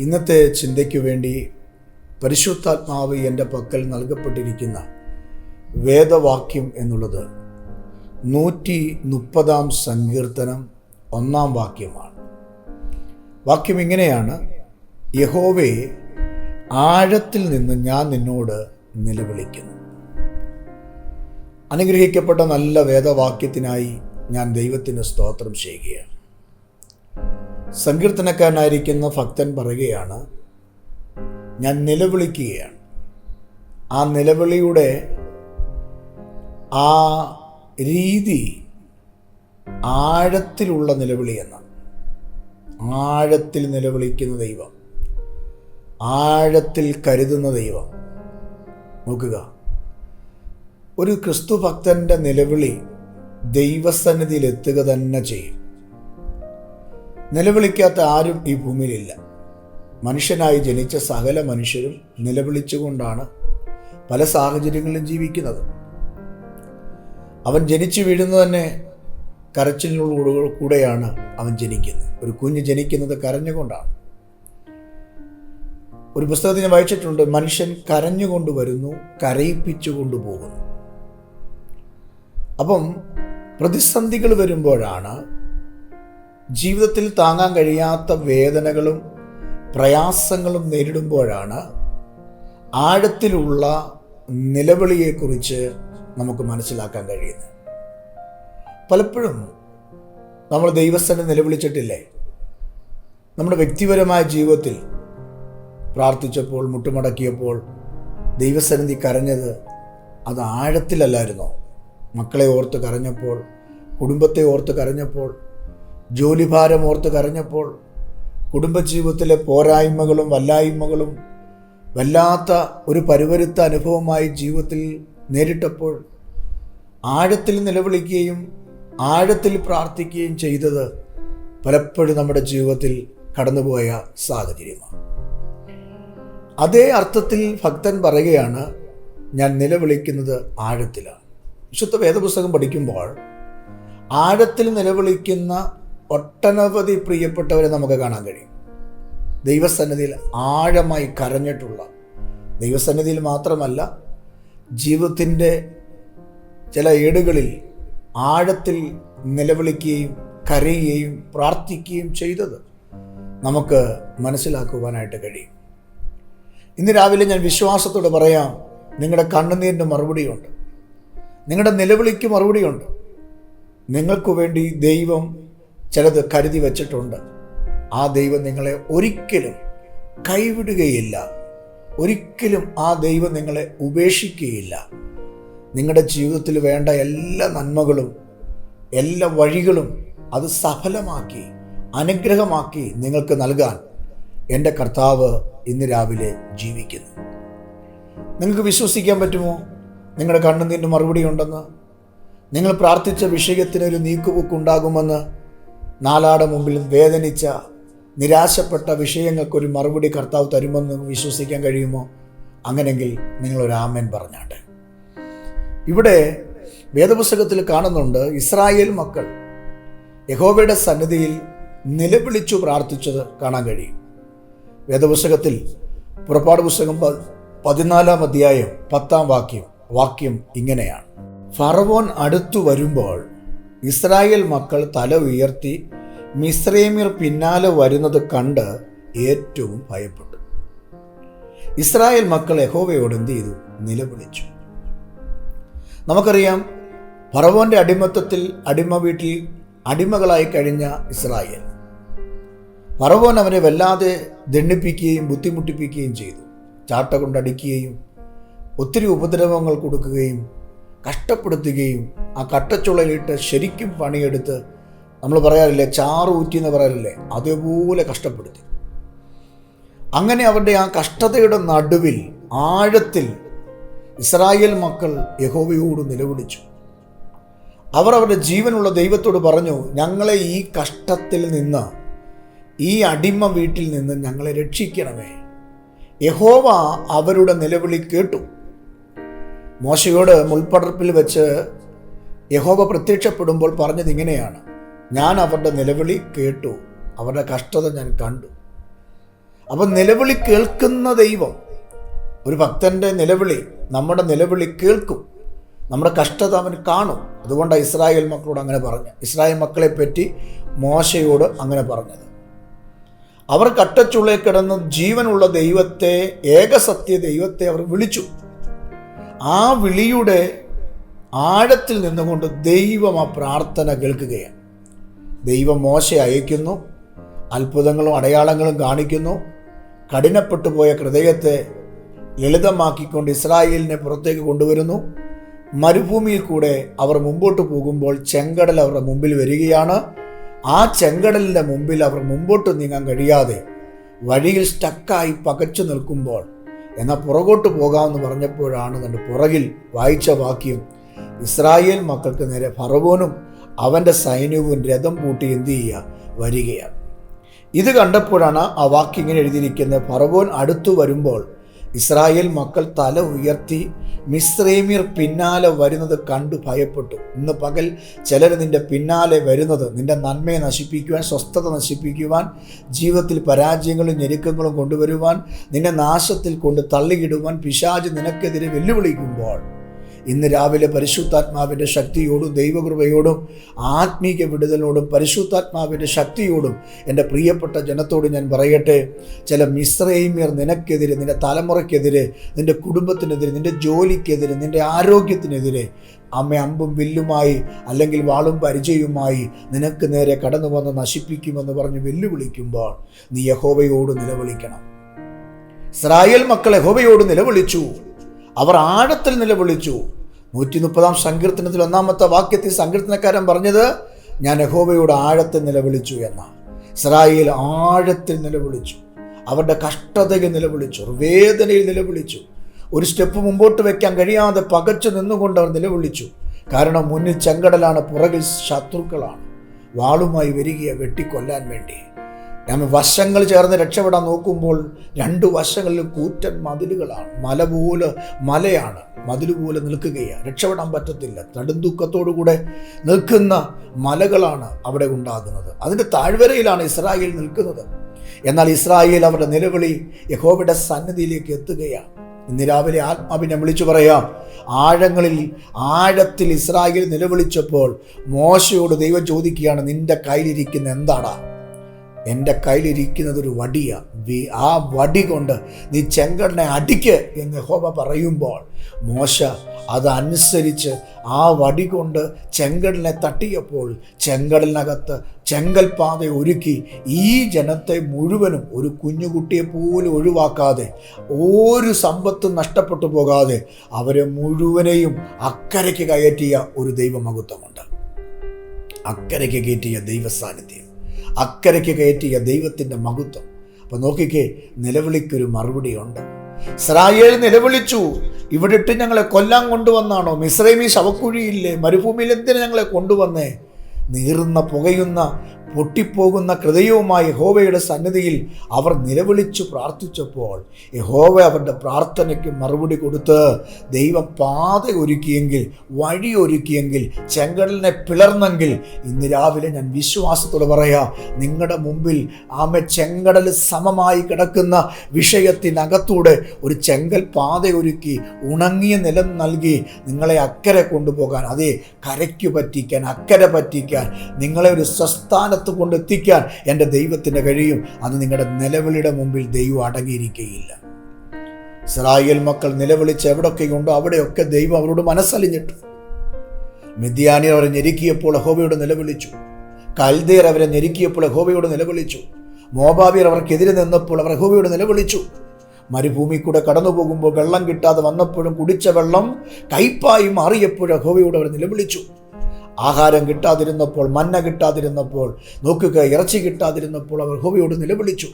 ഇന്നത്തെ ചിന്തയ്ക്കു വേണ്ടി പരിശുദ്ധാത്മാവ് എന്റെ പക്കൽ നൽകപ്പെട്ടിരിക്കുന്ന വേദവാക്യം എന്നുള്ളത് നൂറ്റി മുപ്പതാം സങ്കീർത്തനം ഒന്നാം വാക്യമാണ്. വാക്യം ഇങ്ങനെയാണ്. യഹോവേ ആഴത്തിൽ നിന്ന് ഞാൻ നിന്നോട് നിലവിളിക്കുന്നു. അനുഗ്രഹിക്കപ്പെട്ട നല്ല വേദവാക്യത്തിനായി ഞാൻ ദൈവത്തിന് സ്തോത്രം ചെയ്യുകയാണ്. സങ്കീർത്തനക്കാരനായിരിക്കുന്ന ഭക്തൻ പറയുകയാണ് ഞാൻ നിലവിളിക്കുകയാണ്. ആ നിലവിളിയുടെ ആ രീതി ആഴത്തിലുള്ള നിലവിളി എന്നാണ്. ആഴത്തിൽ നിലവിളിക്കുന്ന ദൈവം ആഴത്തിൽ കരുതുന്ന ദൈവം. നോക്കുക ഒരു ക്രിസ്തു ഭക്തന്റെ നിലവിളി ദൈവസന്നിധിയിൽ എത്തുക തന്നെ ചെയ്യും. നിലവിളിക്കാത്ത ആരും ഈ ഭൂമിയിലില്ല. മനുഷ്യനായി ജനിച്ച സകല മനുഷ്യരും നിലവിളിച്ചുകൊണ്ടാണ് പല സാഹചര്യങ്ങളിലും ജീവിക്കുന്നത്. അവൻ ജനിച്ചു വീഴുന്നത് തന്നെ കരച്ചിലിനോട് കൂടെയാണ് അവൻ ജനിക്കുന്നത്. ഒരു കുഞ്ഞ് ജനിക്കുന്നത് കരഞ്ഞുകൊണ്ടാണ്. ഒരു പുസ്തകത്തിൽ ഞാൻ വായിച്ചിട്ടുണ്ട് മനുഷ്യൻ കരഞ്ഞുകൊണ്ട് വരുന്നു കരയിപ്പിച്ചു കൊണ്ടുപോകുന്നു അപ്പം പ്രതിസന്ധികൾ വരുമ്പോഴാണ് ജീവിതത്തിൽ താങ്ങാൻ കഴിയാത്ത വേദനകളും പ്രയാസങ്ങളും നേരിടുമ്പോഴാണ് ആഴത്തിലുള്ള നിലവിളിയെക്കുറിച്ച് നമുക്ക് മനസ്സിലാക്കാൻ കഴിയുന്നത്. പലപ്പോഴും നമ്മൾ ദൈവസ്ഥനെ നിലവിളിച്ചിട്ടില്ലേ? നമ്മുടെ വ്യക്തിപരമായ ജീവിതത്തിൽ പ്രാർത്ഥിച്ചപ്പോൾ മുട്ടുമടക്കിയപ്പോൾ ദൈവസന്നിധി കരഞ്ഞത് അത് ആഴത്തിലല്ലായിരുന്നോ? മക്കളെ ഓർത്ത് കരഞ്ഞപ്പോൾ കുടുംബത്തെ ഓർത്ത് കരഞ്ഞപ്പോൾ ജോലിഭാരം ഓർത്ത് കരഞ്ഞപ്പോൾ കുടുംബജീവിതത്തിലെ പോരായ്മകളും വല്ലായ്മകളും വല്ലാത്ത ഒരു പരിവരുത്ത അനുഭവമായി ജീവിതത്തിൽ നേരിട്ടപ്പോൾ ആഴത്തിൽ നിലവിളിക്കുകയും ആഴത്തിൽ പ്രാർത്ഥിക്കുകയും ചെയ്തത് പലപ്പോഴും നമ്മുടെ ജീവിതത്തിൽ കടന്നുപോയ സാഹചര്യമാണ്. അതേ അർത്ഥത്തിൽ ഭക്തൻ പറയുകയാണ് ഞാൻ നിലവിളിക്കുന്നത് ആഴത്തിലാണ്. വിശുദ്ധ വേദപുസ്തകം പഠിക്കുമ്പോൾ ആഴത്തിൽ നിലവിളിക്കുന്ന ഒട്ടനവധി പ്രിയപ്പെട്ടവരെ നമുക്ക് കാണാൻ കഴിയും. ദൈവസന്നിധിയിൽ ആഴമായി കരഞ്ഞിട്ടുള്ള ദൈവസന്നിധിയിൽ മാത്രമല്ല ജീവിതത്തിന്റെ ചില ഏടുകളിൽ ആഴത്തിൽ നിലവിളിക്കുകയും കരയുകയും പ്രാർത്ഥിക്കുകയും ചെയ്തത് നമുക്ക് മനസ്സിലാക്കുവാനായിട്ട് കഴിയും. ഇന്ന് രാവിലെ ഞാൻ വിശ്വാസത്തോട് പറയാം നിങ്ങളുടെ കണ്ണുനീരിന് മറുപടിയുണ്ട്. നിങ്ങളുടെ നിലവിളിക്ക് മറുപടിയുണ്ട്. നിങ്ങൾക്കു വേണ്ടി ദൈവം ചിലത് കരുതി വച്ചിട്ടുണ്ട്. ആ ദൈവം നിങ്ങളെ ഒരിക്കലും കൈവിടുകയില്ല. ഒരിക്കലും ആ ദൈവം നിങ്ങളെ ഉപേക്ഷിക്കുകയില്ല. നിങ്ങളുടെ ജീവിതത്തിൽ വേണ്ട എല്ലാ നന്മകളും എല്ലാ വഴികളും അത് സഫലമാക്കി അനുഗ്രഹമാക്കി നിങ്ങൾക്ക് നൽകാൻ എന്റെ കർത്താവ് ഇന്ന് രാവിലെ ജീവിക്കുന്നു. നിങ്ങൾക്ക് വിശ്വസിക്കാൻ പറ്റുമോ? നിങ്ങളുടെ കണ്ണുനീരിന് മറുപടി ഉണ്ടെന്ന്? നിങ്ങൾ പ്രാർത്ഥിച്ച വിഷയത്തിനൊരു നീക്കുപോക്കുണ്ടാകുമെന്ന്? നാലാടെ മുമ്പിൽ വേദനിച്ച നിരാശപ്പെട്ട വിഷയങ്ങൾക്കൊരു മറുപടി കർത്താവ് തരുമെന്ന് വിശ്വസിക്കാൻ കഴിയുമോ? അങ്ങനെങ്കിൽ നിങ്ങളൊരു ആമേൻ പറഞ്ഞാട്ടെ. ഇവിടെ വേദപുസ്തകത്തിൽ കാണുന്നുണ്ട് ഇസ്രായേൽ മക്കൾ യഹോവയുടെ സന്നിധിയിൽ നിലവിളിച്ചു പ്രാർത്ഥിച്ചത് കാണാൻ കഴിയും. വേദപുസ്തകത്തിൽ പുറപ്പാട് പുസ്തകം പതിനാലാം അധ്യായം പത്താം വാക്യം വാക്യം ഇങ്ങനെയാണ്. ഫറവോൻ അടുത്തു വരുമ്പോൾ ഇസ്രായേൽ മക്കൾ തല ഉയർത്തി മിസ്രൈമ്യർ പിന്നാലെ വരുന്നത് കണ്ട് ഏറ്റവും ഭയപ്പെട്ടു. ഇസ്രായേൽ മക്കൾ യഹോവയോട് എന്ത് ചെയ്തു? നിലവിളിച്ചു. നമുക്കറിയാം പറവോന്റെ അടിമത്തത്തിൽ അടിമ വീട്ടിൽ അടിമകളായി കഴിഞ്ഞ ഇസ്രായേൽ. ഫറവോൻ അവനെ വല്ലാതെ ദണ്ണിപ്പിക്കുകയും ബുദ്ധിമുട്ടിപ്പിക്കുകയും ചെയ്തു. ചാട്ട കൊണ്ടടിക്കുകയും ഒത്തിരി ഉപദ്രവങ്ങൾ കൊടുക്കുകയും കഷ്ടപ്പെടുത്തുകയും ആ കട്ടച്ചുളയിലിട്ട് ശരിക്കും പണിയെടുത്ത് നമ്മൾ പറയാറില്ലേ ചാറ് ഊറ്റി എന്ന് പറയാറില്ലേ അതേപോലെ കഷ്ടപ്പെടുത്തി. അങ്ങനെ അവരുടെ ആ കഷ്ടതയുടെ നടുവിൽ ആഴത്തിൽ ഇസ്രായേൽ മക്കൾ യഹോവയോട് നിലവിളിച്ചു. അവർ അവരുടെ ജീവനുള്ള ദൈവത്തോട് പറഞ്ഞു ഞങ്ങളെ ഈ കഷ്ടത്തിൽ നിന്ന് ഈ അടിമ വീട്ടിൽ നിന്ന് ഞങ്ങളെ രക്ഷിക്കണമേ. യഹോവ അവരുടെ നിലവിളി കേട്ടു. മോശയോട് മുൾപ്പടർപ്പിൽ വെച്ച് യഹോബ പ്രത്യക്ഷപ്പെടുമ്പോൾ പറഞ്ഞത് ഇങ്ങനെയാണ്. ഞാൻ അവരുടെ നിലവിളി കേട്ടു അവരുടെ കഷ്ടത ഞാൻ കണ്ടു. അപ്പം നിലവിളി കേൾക്കുന്ന ദൈവം ഒരു ഭക്തന്റെ നിലവിളി നമ്മുടെ നിലവിളി കേൾക്കും നമ്മുടെ കഷ്ടത അവൻ കാണും. അതുകൊണ്ടാണ് ഇസ്രായേൽ മക്കളോട് അങ്ങനെ പറഞ്ഞു ഇസ്രായേൽ മക്കളെ പറ്റി മോശയോട് അങ്ങനെ പറഞ്ഞത്. അവർ കട്ടച്ചുള്ളിൽ കിടന്ന് ജീവനുള്ള ദൈവത്തെ ഏകസത്യ ദൈവത്തെ അവർ വിളിച്ചു. ആ വിളിയുടെ ആഴത്തിൽ നിന്നുകൊണ്ട് ദൈവം ആ പ്രാർത്ഥന കേൾക്കുകയാണ്. ദൈവം മോശ അയക്കുന്നു അത്ഭുതങ്ങളും അടയാളങ്ങളും കാണിക്കുന്നു. കഠിനപ്പെട്ടു പോയ ഹൃദയത്തെ ലളിതമാക്കിക്കൊണ്ട് ഇസ്രായേലിനെ പുറത്തേക്ക് കൊണ്ടുവരുന്നു. മരുഭൂമിയിൽ കൂടെ അവർ മുമ്പോട്ട് പോകുമ്പോൾ ചെങ്കടൽ അവരുടെ മുമ്പിൽ വരികയാണ്. ആ ചെങ്കടലിന്റെ മുമ്പിൽ അവർ മുമ്പോട്ട് നീങ്ങാൻ കഴിയാതെ വഴിയിൽ സ്റ്റക്കായി പകച്ചു നിൽക്കുമ്പോൾ എന്നാൽ പുറകോട്ട് പോകാമെന്ന് പറഞ്ഞപ്പോഴാണ് കണ്ട് പുറകിൽ വായിച്ച വാക്യം ഇസ്രായേൽ മക്കൾക്ക് നേരെ ഫറവോനും അവന്റെ സൈന്യവും രഥം പൂട്ടി എന്ത് ചെയ്യുക? വരികയാണ്. ഇത് കണ്ടപ്പോഴാണ് ആ വാക്യം ഇങ്ങനെ എഴുതിയിരിക്കുന്നത്. ഫറവോൻ അടുത്തു വരുമ്പോൾ ഇസ്രായേൽ മക്കൾ തല ഉയർത്തി മിശ്രൈമിയർ പിന്നാലെ വരുന്നത് കണ്ടു ഭയപ്പെട്ടു. ഇന്ന് പകൽ ചിലർ നിന്റെ പിന്നാലെ വരുന്നത് നിന്റെ നന്മയെ നശിപ്പിക്കുവാൻ സ്വസ്ഥത നശിപ്പിക്കുവാൻ ജീവിതത്തിൽ പരാജയങ്ങളും ഞെരുക്കങ്ങളും കൊണ്ടുവരുവാൻ നിന്നെ നാശത്തിൽ കൊണ്ട് തള്ളിയിടുവാൻ പിശാജ് നിനക്കെതിരെ വെല്ലുവിളിക്കുമ്പോൾ ഇന്ന് രാവിലെ പരിശുദ്ധാത്മാവിന്റെ ശക്തിയോടും ദൈവകൃപയോടും ആത്മീക വിടുതലോടും പരിശുദ്ധാത്മാവിന്റെ ശക്തിയോടും എന്റെ പ്രിയപ്പെട്ട ജനത്തോട് ഞാൻ പറയട്ടെ. ചില മിശ്രൈമ്യർ നിനക്കെതിരെ നിന്റെ തലമുറയ്ക്കെതിരെ നിന്റെ കുടുംബത്തിനെതിരെ നിന്റെ ജോലിക്കെതിരെ നിന്റെ ആരോഗ്യത്തിനെതിരെ അമ്മ അമ്പും വില്ലുമായി അല്ലെങ്കിൽ വാളും പരിചയവുമായി നിനക്ക് നേരെ കടന്നു വന്ന് നശിപ്പിക്കുമെന്ന് പറഞ്ഞ് വെല്ലുവിളിക്കുമ്പോൾ നീ യഹോവയോട് നിലവിളിക്കണം. ഇസ്രായേൽ മക്കൾ യഹോവയോട് നിലവിളിച്ചു. അവർ ആഴത്തിൽ നിലവിളിച്ചു. നൂറ്റി മുപ്പതാം സങ്കീർത്തനത്തിൽ ഒന്നാമത്തെ വാക്യത്തിൽ സങ്കീർത്തനക്കാരൻ പറഞ്ഞത് ഞാൻ യഹോവയോട് ആഴത്തിൽ നിലവിളിച്ചു എന്നാണ്. ഇസ്രായേൽ ആഴത്തിൽ നിലവിളിച്ചു. അവരുടെ കഷ്ടതയിൽ നിലവിളിച്ചു. വേദനയിൽ നിലവിളിച്ചു. ഒരു സ്റ്റെപ്പ് മുമ്പോട്ട് വെക്കാൻ കഴിയാതെ പകച്ചു നിന്നുകൊണ്ട് അവർ നിലവിളിച്ചു. കാരണം മുന്നിൽ ചെങ്കടലാണ് പുറകിൽ ശത്രുക്കളാണ്. വാളുമായി വരികയെ വെട്ടിക്കൊല്ലാൻ വേണ്ടി. നമ്മൾ വശങ്ങൾ ചേർന്ന് രക്ഷപ്പെടാൻ നോക്കുമ്പോൾ രണ്ട് വശങ്ങളിലും കൂറ്റൻ മതിലുകളാണ്. മല പോലെ മലയാണ്. മതിൽ പോലെ നിൽക്കുകയാണ്. രക്ഷപ്പെടാൻ പറ്റത്തില്ല. കൂടെ നിൽക്കുന്ന മലകളാണ് അവിടെ ഉണ്ടാകുന്നത്. അതിന്റെ താഴ്വരയിലാണ് ഇസ്രായേൽ നിൽക്കുന്നത്. എന്നാൽ ഇസ്രായേൽ അവരുടെ നിലവിളി യഹോബയുടെ സന്നിധിയിലേക്ക് എത്തുകയാണ്. ഇന്ന് രാവിലെ ആത്മാവിനെ വിളിച്ചു പറയാം. ആഴങ്ങളിൽ ആഴത്തിൽ ഇസ്രായേൽ നിലവിളിച്ചപ്പോൾ മോശയോട് ദൈവം ചോദിക്കുകയാണ് നിന്റെ കയ്യിലിരിക്കുന്ന എന്താടാ? എന്റെ കയ്യിലിരിക്കുന്നത് ഒരു വടിയാണ് ആ വടി കൊണ്ട് നീ ചെങ്കടനെ അടിക്ക് എന്ന് ഹോബ പറയുമ്പോൾ മോശ അതനുസരിച്ച് ആ വടി കൊണ്ട് ചെങ്കടലിനെ തട്ടിയപ്പോൾ ചെങ്കടലിനകത്ത് ചെങ്കൽ പാത ഒരുക്കി ഈ ജനത്തെ മുഴുവനും ഒരു കുഞ്ഞുകുട്ടിയെ പോലും ഒഴിവാക്കാതെ ഒരു സമ്പത്തും നഷ്ടപ്പെട്ടു പോകാതെ അവരെ മുഴുവനെയും അക്കരയ്ക്ക് കയറ്റിയ ഒരു ദൈവമഹത്വമുണ്ട്. അക്കരയ്ക്ക് കയറ്റിയ ദൈവസാന്നിധ്യം. അക്കരയ്ക്ക് കയറ്റിയ ദൈവത്തിന്റെ മഹത്വം. അപ്പോൾ നോക്കിക്കേ നിലവിളിക്കൊരു മറുപടിയുണ്ട് ഇസ്രായേൽ നിലവിളിച്ചു. ഇവിടെ ഇട്ട് ഞങ്ങളെ കൊല്ലാൻ കൊണ്ടുവന്നാണോ? മിശ്രൈമി ശവക്കുഴിയില്ലേ? മരുഭൂമിയിൽ എന്തിനു ഞങ്ങളെ കൊണ്ടുവന്നേ? നീറുന്ന പുകയുന്ന പൊട്ടിപ്പോകുന്ന ഹൃദയവുമായി യഹോവയുടെ സന്നിധിയിൽ അവർ നിലവിളിച്ചു പ്രാർത്ഥിച്ചപ്പോൾ യഹോവ അവരുടെ പ്രാർത്ഥനയ്ക്ക് മറുപടി കൊടുത്ത് ദൈവം പാത ഒരുക്കിയെങ്കിൽ വഴി ഒരുക്കിയെങ്കിൽ ചെങ്കടലിനെ പിളർന്നെങ്കിൽ ഇന്ന് രാവിലെ ഞാൻ വിശ്വാസത്തോട് പറയാ നിങ്ങളുടെ മുമ്പിൽ ആമെ ചെങ്കടൽ സമമായി കിടക്കുന്ന വിഷയത്തിനകത്തൂടെ ഒരു ചെങ്കൽ പാത ഒരുക്കി ഉണങ്ങിയ നിലം നൽകി നിങ്ങളെ അക്കരെ കൊണ്ടുപോകാൻ അതേ കരയ്ക്ക് പറ്റിക്കാൻ അക്കരെ പറ്റിക്കാൻ നിങ്ങളെ ഒരു സ്വസ്ഥാനത്ത് കൊണ്ടെത്തിക്കാൻ എന്റെ ദൈവത്തിന്റെ കഴിയും. അത് നിങ്ങളുടെ നിലവിളിയുടെ മുമ്പിൽ ദൈവം അടങ്ങിയിരിക്കുകയില്ല ഇസ്രായേൽ മക്കൾ നിലവിളിച്ച് എവിടെയൊക്കെ എവിടെയൊക്കെയുണ്ടോ അവിടെയൊക്കെ ദൈവം അവരോട് മനസ്സലിഞ്ഞിട്ടു. മിഥ്യാനി അവരെ ഞെരുക്കിയപ്പോൾ ഹോബയോട് നിലവിളിച്ചു. കൽദേർ അവരെ ഞെരുക്കിയപ്പോൾ ഹോബയോട് നിലവിളിച്ചു. മോബാബിയർ അവർക്കെതിരെ നിന്നപ്പോൾ അവർ ഹോബയോട് നിലവിളിച്ചു. മരുഭൂമി കൂടെ കടന്നു പോകുമ്പോൾ വെള്ളം കിട്ടാതെ വന്നപ്പോഴും കുടിച്ച വെള്ളം കയ്പായി മാറിയപ്പോഴും ഹോബയോട് അവർ നിലവിളിച്ചു. ആഹാരം കിട്ടാതിരുന്നപ്പോൾ മന്ന കിട്ടാതിരുന്നപ്പോൾ നോക്കുക ഇറച്ചി കിട്ടാതിരുന്നപ്പോൾ അവർ ഹോവിയോട് നിലവിളിച്ചു.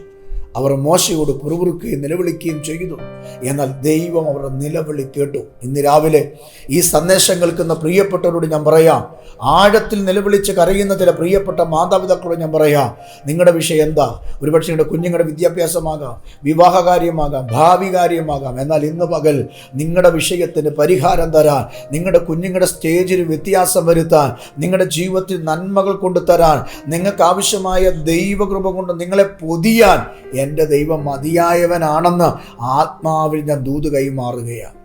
അവർ മോശയോട് പുറപുറുക്കുകയും നിലവിളിക്കുകയും ചെയ്തു. എന്നാൽ ദൈവം അവരുടെ നിലവിളി കേട്ടു. ഇന്ന് രാവിലെ ഈ സന്ദേശം കേൾക്കുന്ന പ്രിയപ്പെട്ടവരോട് ഞാൻ പറയാം. ആഴത്തിൽ നിലവിളിച്ച് കരയുന്ന ചില പ്രിയപ്പെട്ട മാതാപിതാക്കളോട് ഞാൻ പറയാം. നിങ്ങളുടെ വിഷയം എന്താ? ഒരുപക്ഷെ നിങ്ങളുടെ കുഞ്ഞുങ്ങളുടെ വിദ്യാഭ്യാസമാകാം വിവാഹകാര്യമാകാം ഭാവി കാര്യമാകാം എന്നാൽ ഇന്ന് പകൽ നിങ്ങളുടെ വിഷയത്തിന് പരിഹാരം തരാൻ നിങ്ങളുടെ കുഞ്ഞുങ്ങളുടെ സ്റ്റേജിൽ വ്യത്യാസം വരുത്താൻ നിങ്ങളുടെ ജീവിതത്തിൽ നന്മകൾ കൊണ്ടുതരാൻ നിങ്ങൾക്ക് ആവശ്യമായ ദൈവകൃപ കൊണ്ട് നിങ്ങളെ പൊതിയാൻ എന്റെ ദൈവം മതിയായവനാണെന്ന് ആത്മാവിൽ ഞാൻ ദൂത് കൈമാറുകയാണ്.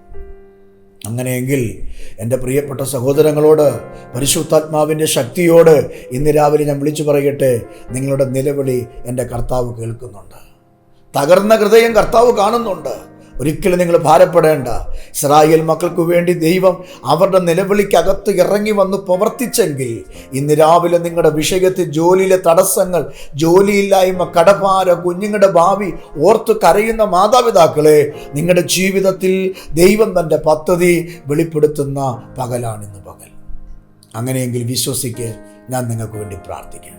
അങ്ങനെയെങ്കിൽ എന്റെ പ്രിയപ്പെട്ട സഹോദരങ്ങളോട് പരിശുദ്ധാത്മാവിന്റെ ശക്തിയോട് ഇന്ന് രാവിലെ ഞാൻ വിളിച്ചു പറയട്ടെ. നിങ്ങളുടെ നിലവിളി എന്റെ കർത്താവ് കേൾക്കുന്നുണ്ട്. തകർന്ന ഹൃദയം കർത്താവ് കാണുന്നുണ്ട്. ഒരിക്കലും നിങ്ങൾ ഭാരപ്പെടേണ്ട. ഇസ്രായേൽ മക്കൾക്ക് വേണ്ടി ദൈവം അവരുടെ നിലവിളിക്കകത്ത് ഇറങ്ങി വന്ന് പ്രവർത്തിച്ചെങ്കിൽ ഇന്ന് രാവിലെ നിങ്ങളുടെ വിഷയത്തിൽ ജോലിയിലെ തടസ്സങ്ങൾ ജോലിയില്ലായ്മ കടഭാര കുഞ്ഞുങ്ങളുടെ ഭാവി ഓർത്ത് കരയുന്ന മാതാപിതാക്കളെ നിങ്ങളുടെ ജീവിതത്തിൽ ദൈവം തന്റെ പദ്ധതി വെളിപ്പെടുത്തുന്ന പകലാണിന്ന് പകൽ. അങ്ങനെയെങ്കിൽ വിശ്വസിക്ക് ഞാൻ നിങ്ങൾക്ക് വേണ്ടി പ്രാർത്ഥിക്കാം.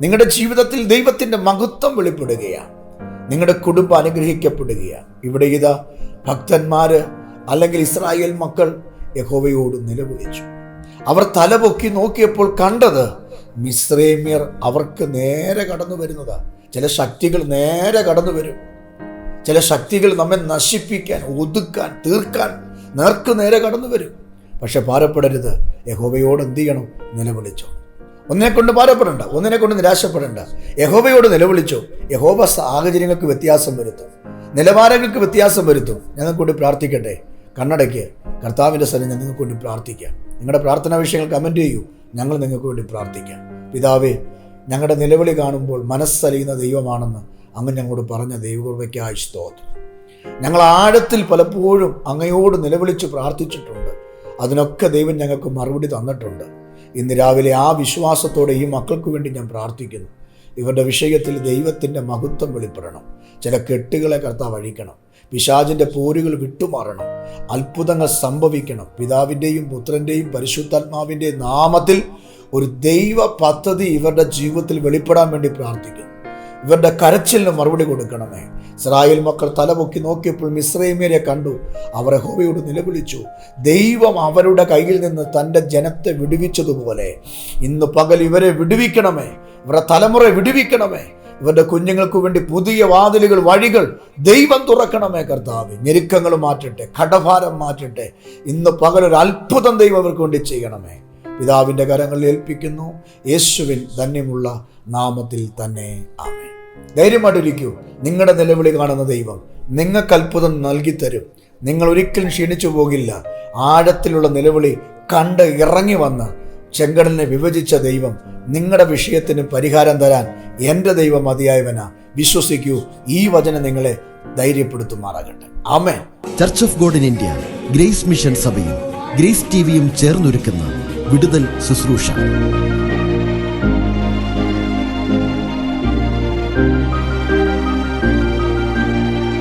നിങ്ങളുടെ ജീവിതത്തിൽ ദൈവത്തിന്റെ മഹത്വം വെളിപ്പെടുകയാണ്. നിങ്ങളുടെ കുടുംബം അനുഗ്രഹിക്കപ്പെടുകയാണ്. ഇവിടെ ഇതാ ഭക്തന്മാര് അല്ലെങ്കിൽ ഇസ്രായേൽ മക്കൾ യഹോവയോട് നിലവിളിച്ചു. അവർ തലപൊക്കി നോക്കിയപ്പോൾ കണ്ടത് മിശ്രേമ്യർ അവർക്ക് നേരെ കടന്നു വരുന്നത്. ചില ശക്തികൾ നേരെ കടന്നു വരും. ചില ശക്തികൾ നമ്മെ നശിപ്പിക്കാൻ ഒതുക്കാൻ തീർക്കാൻ നേർക്ക് നേരെ കടന്നു വരും. പക്ഷെ പാരപ്പെടരുത്. യഹോവയോട് എന്ത് ചെയ്യണം? നിലവിളിച്ചോ ഒന്നിനെ കൊണ്ട് ഭാരപ്പെടണ്ട ഒന്നിനെ കൊണ്ട് നിരാശപ്പെടണ്ട. യഹോബയോട് നിലവിളിച്ചു. യഹോബ സാഹചര്യങ്ങൾക്ക് വ്യത്യാസം വരുത്തും. നിലവാരങ്ങൾക്ക് വ്യത്യാസം വരുത്തും. ഞങ്ങൾക്ക് വേണ്ടി പ്രാർത്ഥിക്കട്ടെ. കണ്ണടയ്ക്ക്. കർത്താവിന്റെ സ്ഥലം ഞങ്ങൾക്ക് വേണ്ടി പ്രാർത്ഥിക്കാം. നിങ്ങളുടെ പ്രാർത്ഥനാ വിഷയങ്ങൾ കമന്റ് ചെയ്യൂ. ഞങ്ങൾ നിങ്ങൾക്ക് വേണ്ടി പ്രാർത്ഥിക്കാം. പിതാവേ ഞങ്ങളുടെ നിലവിളി കാണുമ്പോൾ മനസ്സലിയുന്ന ദൈവമാണെന്ന് അങ്ങ് ഞങ്ങളോട് പറഞ്ഞ ദൈവകൃപയ്ക്കായി സ്തോത്രം. ഞങ്ങൾ ആഴത്തിൽ പലപ്പോഴും അങ്ങയോട് നിലവിളിച്ച് പ്രാർത്ഥിച്ചിട്ടുണ്ട്. അതിനൊക്കെ ദൈവം ഞങ്ങൾക്ക് മറുപടി തന്നിട്ടുണ്ട്. ഇന്ന് രാവിലെ ആ വിശ്വാസത്തോടെ ഈ മക്കൾക്ക് വേണ്ടി ഞാൻ പ്രാർത്ഥിക്കുന്നു. ഇവരുടെ വിഷയത്തിൽ ദൈവത്തിന്റെ മഹത്വം വെളിപ്പെടണം. ചില കെട്ടുകളെ കർത്താവ് അഴിക്കണം. പിശാചിന്റെ പോരുകൾ വിട്ടുമാറണം. അത്ഭുതങ്ങൾ സംഭവിക്കണം. പിതാവിന്റെയും പുത്രന്റെയും പരിശുദ്ധാത്മാവിന്റെയും നാമത്തിൽ ഒരു ദൈവ പദ്ധതി ഇവരുടെ ജീവിതത്തിൽ വെളിപ്പെടാൻ വേണ്ടി പ്രാർത്ഥിക്കുന്നു. ഇവരുടെ കരച്ചിലിന് മറുപടി കൊടുക്കണമേ. ഇസ്രായേൽ മക്കൾ തലപൊക്കി നോക്കിയപ്പോൾ മിശ്രൈമ്യരെ കണ്ടു. അവർ ഹോവയോട് നിലവിളിച്ചു ദൈവം അവരുടെ കയ്യിൽ നിന്ന് തന്റെ ജനത്തെ വിടുവിച്ചതുപോലെ ഇന്ന് പകൽ ഇവരെ വിടുവിക്കണമേ. ഇവരുടെ തലമുറ വിടുവിക്കണമേ. ഇവരുടെ കുഞ്ഞുങ്ങൾക്ക് വേണ്ടി പുതിയ വാതിലുകൾ വഴികൾ ദൈവം തുറക്കണമേ കർത്താവ്. ഞെരുക്കങ്ങൾ മാറ്റട്ടെ കടഭാരം മാറ്റട്ടെ. ഇന്ന് പകലൊരു അത്ഭുതം ദൈവം അവർക്ക് വേണ്ടി ചെയ്യണമേ. പിതാവിന്റെ കരങ്ങളിൽ ഏൽപ്പിക്കുന്നു. യേശുവിൻ ധന്യമുള്ള നാമത്തിൽ തന്നെ ആമേ ധൈര്യമായിട്ടിരിക്കൂ നിങ്ങളുടെ നിലവിളി കാണുന്ന ദൈവം നിങ്ങൾക്ക് അത്ഭുതം നൽകിത്തരും. നിങ്ങൾ ഒരിക്കലും ക്ഷീണിച്ചു പോകില്ല. ആഴത്തിലുള്ള നിലവിളി കണ്ട് ഇറങ്ങി വന്ന് ചെങ്കടലിനെ വിഭജിച്ച ദൈവം നിങ്ങളുടെ വിഷയത്തിന് പരിഹാരം തരാൻ എന്റെ ദൈവം മതിയായവനാ. വിശ്വസിക്കൂ ഈ വചനം നിങ്ങളെ ധൈര്യപ്പെടുത്തുമാറാകട്ടെ. ആമേൻ. Church of God in India Grace Mission സഭയും ഗ്രേസ് ടിവിയും ചേർന്നൊരുക്കുന്ന വിടുതൽ ശുശ്രൂഷ.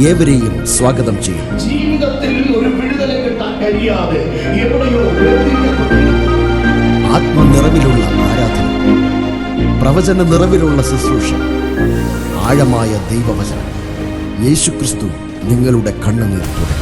ഏവരെയും സ്വാഗതം ചെയ്യും. ജീവിതത്തിൽ ഒരു വിടുതല കിട്ടാൻ കഴിയാതെ എവിടെയോ. ആത്മനിറവിലുള്ള ആരാധന പ്രവചന നിറവിലുള്ള ശുശ്രൂഷ ആഴമായ ദൈവവചനം. യേശുക്രിസ്തു നിങ്ങളുടെ കണ്ണുനീർ തുടയ്ക്കും